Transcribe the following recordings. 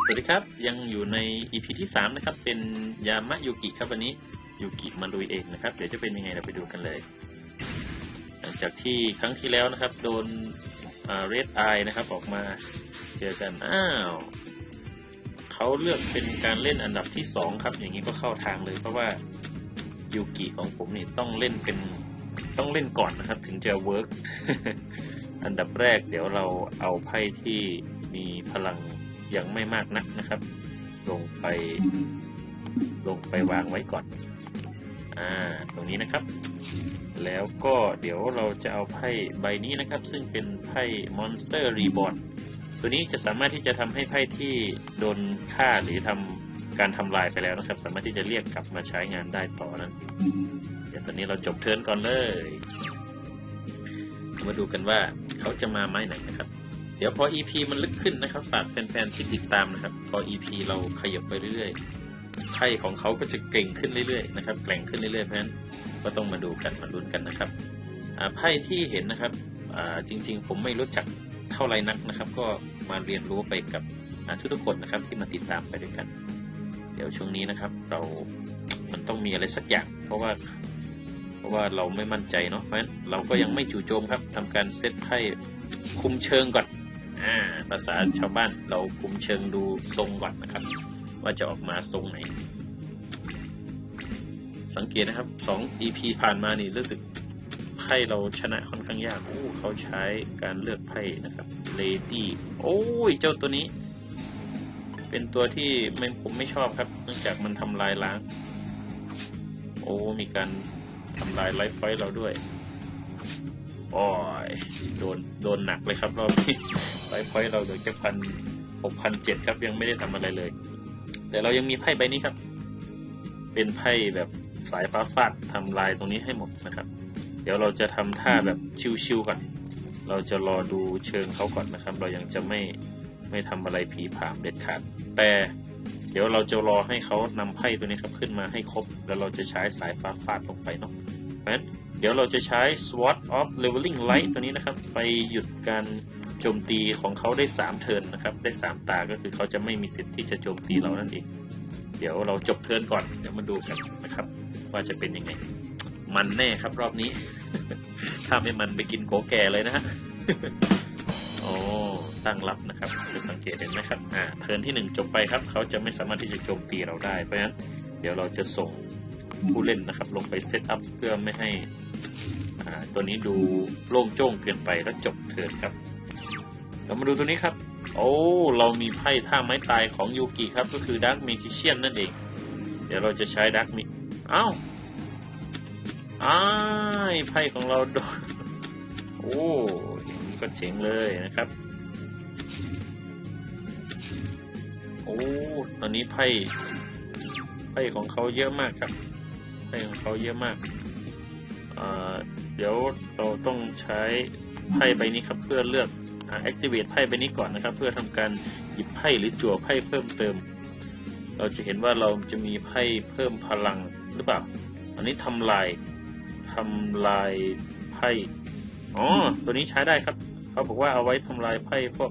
สวัสดีครับ ยังอยู่ใน EP ที่ 3 นะครับ เป็นยามะยูกิครับวันนี้ยูกิมาลุยเองนะครับ เดี๋ยวจะเป็นยังไงเราไปดูกันเลย หลังจากที่ครั้งที่แล้วนะครับ โดนเรดไอนะครับออกมาเจอกัน อ้าวเขาเลือกเป็นการเล่นอันดับที่ 2 ครับ อย่างนี้ก็เข้าทางเลย เพราะว่ายูกิของผมนี่ต้องเล่นเป็นต้องเล่นก่อนนะครับ ถึงจะเวิร์กอันดับแรกเดี๋ยวเราเอาไพ่ที่มีพลัง ยังไม่มากนักนะครับ ลงไป ลงไปวางไว้ก่อน อ่า ตรงนี้นะครับ แล้วก็เดี๋ยวเราจะเอาไพ่ใบนี้นะครับ ซึ่งเป็นไพ่ Monster Reborn ตัวนี้จะสามารถที่จะทำให้ไพ่ที่โดนฆ่าหรือทำการทำลายไปแล้วนะครับ สามารถที่จะเรียกกลับมาใช้งานได้ต่อนั่นเองเดี๋ยวตอนนี้เราจบเทิร์นก่อนเลย มาดูกันว่าเขาจะมาไม้ไหนนะครับ ดี๋ยวพอ EP มันลึกขึ้นนะครับฝากแฟนๆที่ติดตามนะครับ พอ EP เราขยับไปเรื่อยๆไพ่ของเขาก็จะเก่งขึ้นเรื่อยๆนะครับแกร่งขึ้นเรื่อยๆเพราะฉะนั้นก็ต้องมาดูกันมาลุ้นกันนะครับไพ่ที่เห็นนะครับจริงๆ ผมไม่รู้จักเท่าไรนักนะครับ ก็มาเรียนรู้ไปกับทุกๆคนนะครับที่มาติดตามไปด้วยกัน เดี๋ยวช่วงนี้นะครับ เรา มันต้องมีอะไรสักอย่าง เพราะว่า เพราะว่าเราไม่มั่นใจเนาะเพราะฉะนั้นเราก็ยังไม่จู่โจมครับทำการเซตไพ่คุมเชิงก่อน อ่าภาษาชาวบ้านเราคุมเชิงดูทรงก่อนนะครับ ว่าจะออกมาทรงไหน สังเกตนะครับสอง EP ผ่านมานี่รู้สึกไพ่เราชนะค่อนข้างยากโอ้เขาใช้การเลือกไพ่นะครับ Lady โอ้ย เจ้าตัวนี้ เป็นตัวที่ไม่ผมไม่ชอบครับ เนื่องจากมันทำลายล้าง โอ้ มีการทำลายไลฟ์ไฟเราด้วย โอ้ยโดนโดนหนักเลยครับรอบนี้ไลฟ์ไฟเราเหลือแค่พันหกพันเจ็ดครับยังไม่ได้ทำอะไรเลย แต่เรายังมีไพ่ใบนี้ครับ เป็นไพ่แบบสายฟ้าฟาดทำลายตรงนี้ให้หมดนะครับ เดี๋ยวเราจะทำท่าแบบชิวๆก่อนเราจะรอดูเชิงเขาก่อนนะครับ เรายังจะไม่ไม่ทำอะไรผีผามเด็ดขาด แต่เดี๋ยวเราจะรอให้เขานำไพ่ตัวนี้ครับขึ้นมาให้ครบ แล้วเราจะใช้สายฟ้าฟาดลงไปเนาะเพราะฉะนั้น เดี๋ยวเราจะใช้ SWOT of Leveling Light ตัวนี้นะครับ ไปหยุดการโจมตีของเขาได้ 3 เทิร์นนะครับ ได้ 3 ตา ก็คือเขาจะไม่มีสิทธิ์ที่จะโจมตีเรานั่นเอง เดี๋ยวเราจบเทิร์นก่อน เดี๋ยวมาดูกันนะครับ ว่าจะเป็นยังไง มันแน่ครับรอบนี้ ถ้าไม่มันไปกินโกแก่เลยนะฮะโอ้ตั้งรับนะครับจะสังเกตเห็นไหมครับ อ่า เทิร์นที่ 1 จบไปครับ เขาจะไม่สามารถที่จะโจมตีเราได้ เพราะฉะนั้น เดี๋ยวเราจะส่งผู้เล่นนะครับ ลงไปเซตอัพเพื่อไม่ให้ ตัวนี้ดูโล่งโจ้งเกินไปแล้วจบเทิร์นครับ เรามาดูตัวนี้ครับ โอ้ เรามีไพ่ท่าไม้ตายของยูกิครับ ก็คือดักเมจิเชียนนั่นเอง เดี๋ยวเราจะใช้ดักมิเอ้าอ้ายไพ่ของเราโดนโอ้อย่างนี้ก็เจ๋งเลยนะครับ โอ้ตอนนี้ไพ่ไพ่ของเขาเยอะมากครับไพ่ของเขาเยอะมาก เดี๋ยวเราต้องใช้ไพ่ใบนี้ครับเพื่อเลือก activate ไพ่ใบนี้ก่อนนะครับ เพื่อทำการหยิบไพ่หรือจั่วไพ่เพิ่มเติม เราจะเห็นว่าเราจะมีไพ่เพิ่มพลังหรือเปล่า อันนี้ทำลายทำลายไพ่อ๋อตัวนี้ใช้ได้ครับ เขาบอกว่าเอาไว้ทำลายไพ่พวก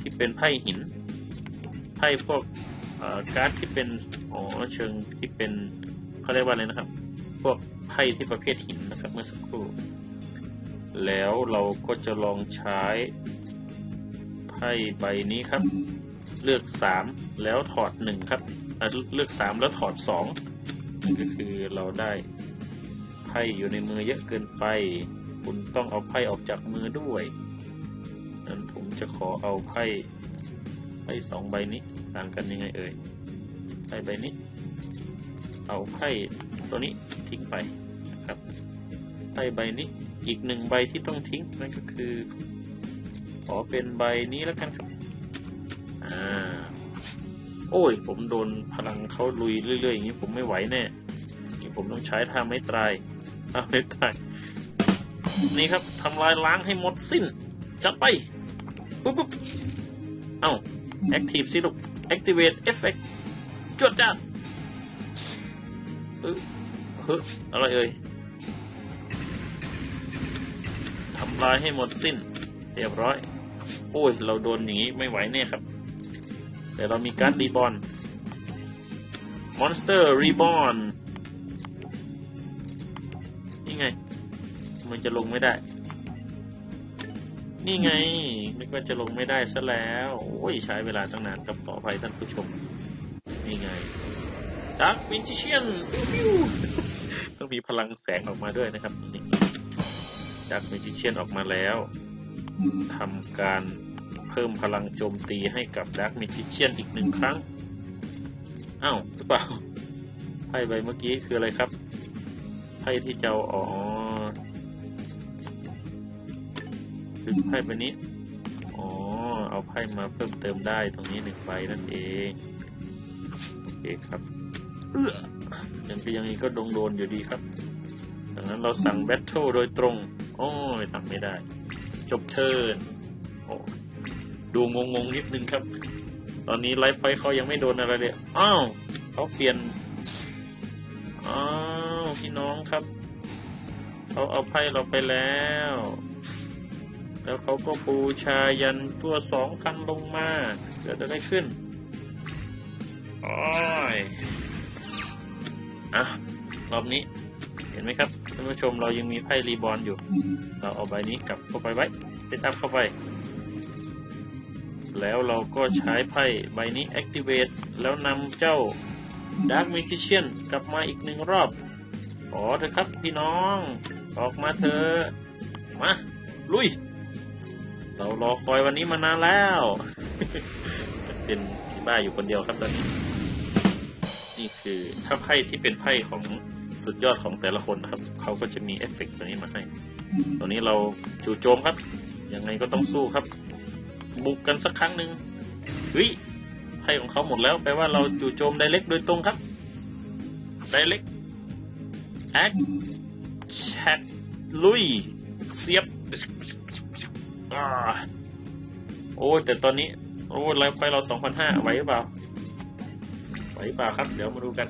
ที่เป็นไพ่หิน ไพ่พวกการ์ดที่เป็นอ๋อเชิงที่เป็นเขาเรียกว่าอะไรนะครับ วกไพ่ที่ประเภทหินนะครับเมื่อสักครู่ แล้วเราก็จะลองใช้ไพ่ใบนี้ครับ เลือกสามแล้วถอดหนึ่งครับเลือกสามแล้วถอดสองนั่นก็คือเราได้ไพ่อยู่ในมือเยอะเกินไป คุณต้องเอาไพ่ออกจากมือด้วยนั้นผมจะขอเอาไพ่ไพ่สองใบนี้ต่างกันยังไงเอ่ยไพ่ใบนี้ เอาไพ่ ตัวนี้ทิ้งไปนะครับไพ่ใบนี้อีกหนึ่งใบที่ต้องทิ้งนั่นก็คือ ขอเป็นใบนี้แล้วกันครับอ่าโอ้ย ผมโดนพลังเขาลุยเรื่อยๆอย่างนี้ผมไม่ไหวแน่ผมต้องใช้ท่าไม้ตรายท่าไม้ตรายนี่ครับทำลายล้างให้หมดสิ้น จัดไปปุ๊บปุ๊บเอ้า Active สิลูก Activate Effect จวดจ้า เฮ้อะไรเอ่ยทำลายให้หมดสิ้น เรียบร้อย โอ้ย เราโดนอย่างนี้ไม่ไหวแน่ครับ แต่เรามีการ์ดรีบอ n มอนสเตอร์รีบอ n นี่ไง มันจะลงไม่ได้ นี่ไงนึกว่าจะลงไม่ได้ซะแล้ว โอ้ย ใช้เวลาตั้งนานกับขออภัยท่านผู้ชม นี่ไงดักวินจิเชียน ต้องมีพลังแสงออกมาด้วยนะครับนี่ดักวินจิเชียนออกมาแล้วทำการเพิ่มพลังโจมตีให้กับดักวินจิเชียนอีกหนึ่งครั้งอ้าวหรือเปล่าไพ่ใบเมื่อกี้คืออะไรครับไพ่ที่เจ้าอ๋อคือไพ่ใบนี้อ๋อเอาไพ่มาเพิ่มเติมได้ตรงนี้หนึ่งใบนั่นเองโอเคครับเออ ยังก็ยังไงก็โดนโดนอยู่ดีครับดังนั้นเราสั่งแบทเทิลโดยตรง โอ้ยทำไม่ได้ จบเทิร์นโอ้ดูงงงๆนิดนึงครับ ตอนนี้ไลฟ์ไฟเขายังไม่โดนอะไรเลย อ้าวเขาเปลี่ยน อ้าวพี่น้องครับ เขาเอาไพ่เราไปแล้ว แล้วเขาก็บูชายันตัวสองพันลงมา เกิดอะไรขึ้น โอ้ย อะรอบนี้เห็นไหมครับท่านผู้ชมเรายังมีไพ่รีบอลอยู่ เราเอาใบนี้กลับเข้าไปไว้เซตอัพเข้าไป แล้วเราก็ใช้ไพ่ใบนี้ activate แล้วนำเจ้า Dark Magician กลับมาอีกหนึ่งรอบ ขอเถอะครับพี่น้อง ออกมาเถอะมา ลุย เรารอคอยวันนี้มานานแล้ว เป็นที่บ้าอยู่คนเดียวครับตอนนี้ นี่คือถ้าไพ่ที่เป็นไพ่ของสุดยอดของแต่ละคนนะครับ เขาก็จะมีเอฟเฟกต์ตัวนี้มาให้ตัวนี้เราจู่โจมครับ ยังไงก็ต้องสู้ครับ บุกกันสักครั้งหนึ่งเฮ้ยไพ่ของเขาหมดแล้วแปลว่าเราจู่โจมไดเล็กโดยตรงครับไดเล็กแอคแชทลุย เสียบอ่าโอ้แต่ตอนนี้ โอ้ไลฟ์ไฟเราสองพันห้าไหวหรือเปล่า ไหวเปล่าครับ เดี๋ยวมาดูกัน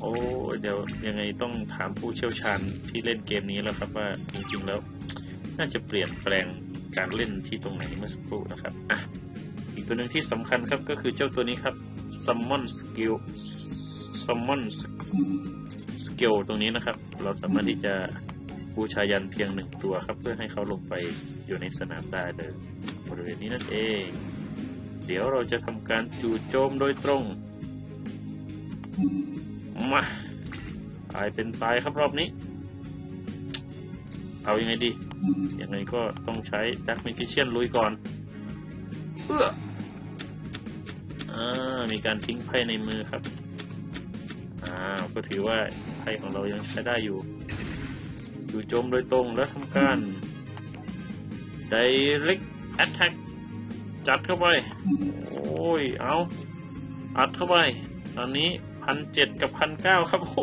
โอ้เดี๋ยวยังไงต้องถามผู้เชี่ยวชาญที่เล่นเกมนี้แล้วครับว่าจริงๆแล้ว น่าจะเปลี่ยนแปลงการเล่นที่ตรงไหนเมื่อสักครู่นะครับอะอีกตัวหนึ่งที่สำคัญครับก็คือเจ้าตัวนี้ครับ summon skill summon skill ตรงนี้นะครับ เราสามารถที่จะบูชายันเพียงหนึ่งตัวครับ เพื่อให้เขาลงไปอยู่ในสนามได้เลยบริเวณนี้นั่นเอง เดี๋ยวเราจะทำการจู่โจมโดยตรง มาตายเป็นตายครับรอบนี้ เอาอยังไงดี ยังไงก็ต้องใช้ดักมิจิเชียนลุยก่อนเอื้ออ่ามีการทิ้งไพ่ในมือครับอ่าก็ถือว่าไพ่ของเรายังใช้ได้อยู่ อยู่โจมโดยตรงแล้วทำการ direct attack จัดเข้าไป โอ้ย เอาอัดเข้าไป ตอนนี้พันเจ็ดกับพันเก้าครับโอ้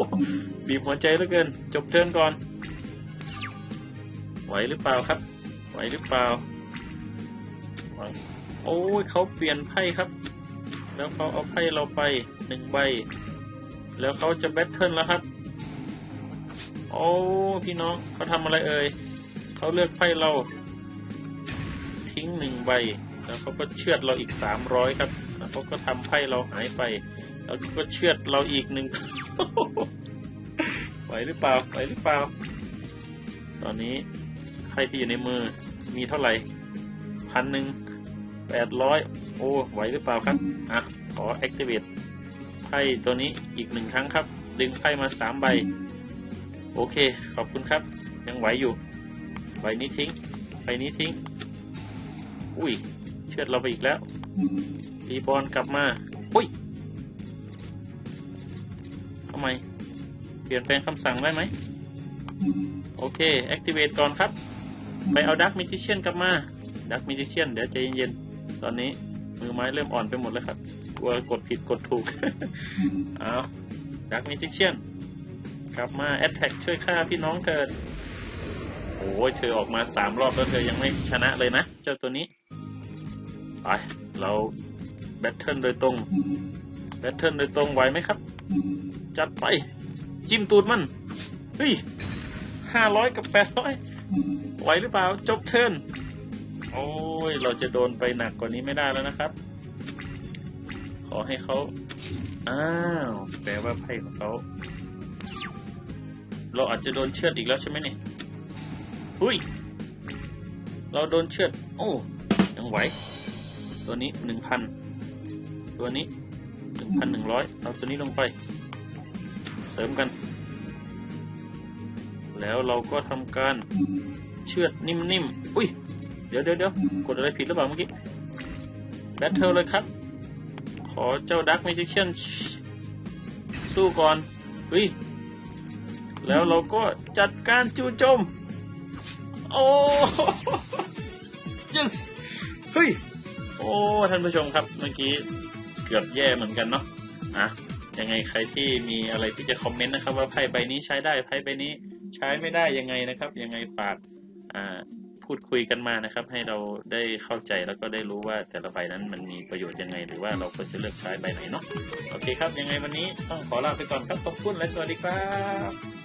บีบหัวใจเหลือเกิน จบเทิร์นก่อน ไหวหรือเปล่าครับ ไหวหรือเปล่า โอ้ยเขาเปลี่ยนไพ่ครับ แล้วเขาเอาไพ่เราไปหนึ่งใบ แล้วเขาจะแบทเทิลแล้วครับ โอ้พี่น้องเขาทำอะไรเอ่ยเขาเลือกไพ่เรา ทิ้งหนึ่งใบ แล้วเขาก็เชือดเราอีกสามร้อยครับเขาก็ทำไพ่เราหายไป แล้วก็เชือดเราอีกหนึ่งไหวหรือเปล่าไหวหรือเปล่า ตอนนี้ไพ่ที่อยู่ในมือมีเท่าไหร่พันหนึ่งแปดร้อยโอ้ไหวหรือเปล่าครับอะขอ activate ไพ่ตัวนี้อีกหนึ่งครั้งครับ ดึงไพ่มาสามใบ โอเค ขอบคุณครับ ยังไหวอยู่ใบนี้ทิ้งใบนี้ทิ้ง อุ้ย ชือดเราไปอีกแล้วรีบอลกลับมาอุ้ยทำไม เปลี่ยนแปลงคำสั่งได้ไหม โอเค activate ก่อนครับ ไปเอาดักมิจิเชียนกลับมาดักมิจิเชียนเดี๋ยวใจเย็นๆ ตอนนี้มือไม้เริ่มอ่อนไปหมดแล้วครับกลัวกดผิดกดถูก เอาดักมิจิเชียนกลับมาแอตแทกช่วยฆ่าพี่น้องเธอโอ้ยเธอออกมาสามรอบแล้วเธอยังไม่ชนะเลยนะ เจ้าตัวนี้ ไปเราแบทเทิลโดยตรงแบทเทิลโดยตรงไหวไหมครับ จัดไป จิ้มตูดมัน เฮ้ยห้าร้อยกับแปดร้อยไหวหรือเปล่า จบเทิร์นโอ้ย เราจะโดนไปหนักกว่านี้ไม่ได้แล้วนะครับ ขอให้เขาอ้าวแปลว่าไพ่ของเขาเราอาจจะโดนเชือดอีกแล้วใช่ไหมเนี่ยหุยเราโดนเชือด โอ้ ยังไหว ตัวนี้หนึ่งพันตัวนี้หนึ่งพันหนึ่งร้อยเอาตัวนี้ลงไป เสริมกัน แล้วเราก็ทำการเชือดนิ่มๆ อุ้ย เดี๋ยวเดี๋ยวเดี๋ยวกดอะไรผิดหรือเปล่าเมื่อกี้ แบทเทิลเลยครับ ขอเจ้าดักเมจิเชียนสู้ก่อน เฮ้ย แล้วเราก็จัดการจู่โจม โอ้ yes เฮ้ย โอ้ท่านผู้ชมครับเมื่อกี้เกือบแย่เหมือนกันเนาะอะยังไงใครที่มีอะไรที่จะคอมเมนต์นะครับ ว่าไพ่ใบนี้ใช้ได้ไพ่ใบนี้ใช้ไม่ได้ยังไงนะครับ ยังไงฝากอ่าพูดคุยกันมานะครับ ให้เราได้เข้าใจแล้วก็ได้รู้ว่าแต่ละใบนั้นมันมีประโยชน์ยังไง หรือว่าเราควรจะเลือกใช้ใบไหนเนาะโอเคครับ ยังไงวันนี้ต้องขอลาไปก่อนครับขอบคุณและสวัสดีครับ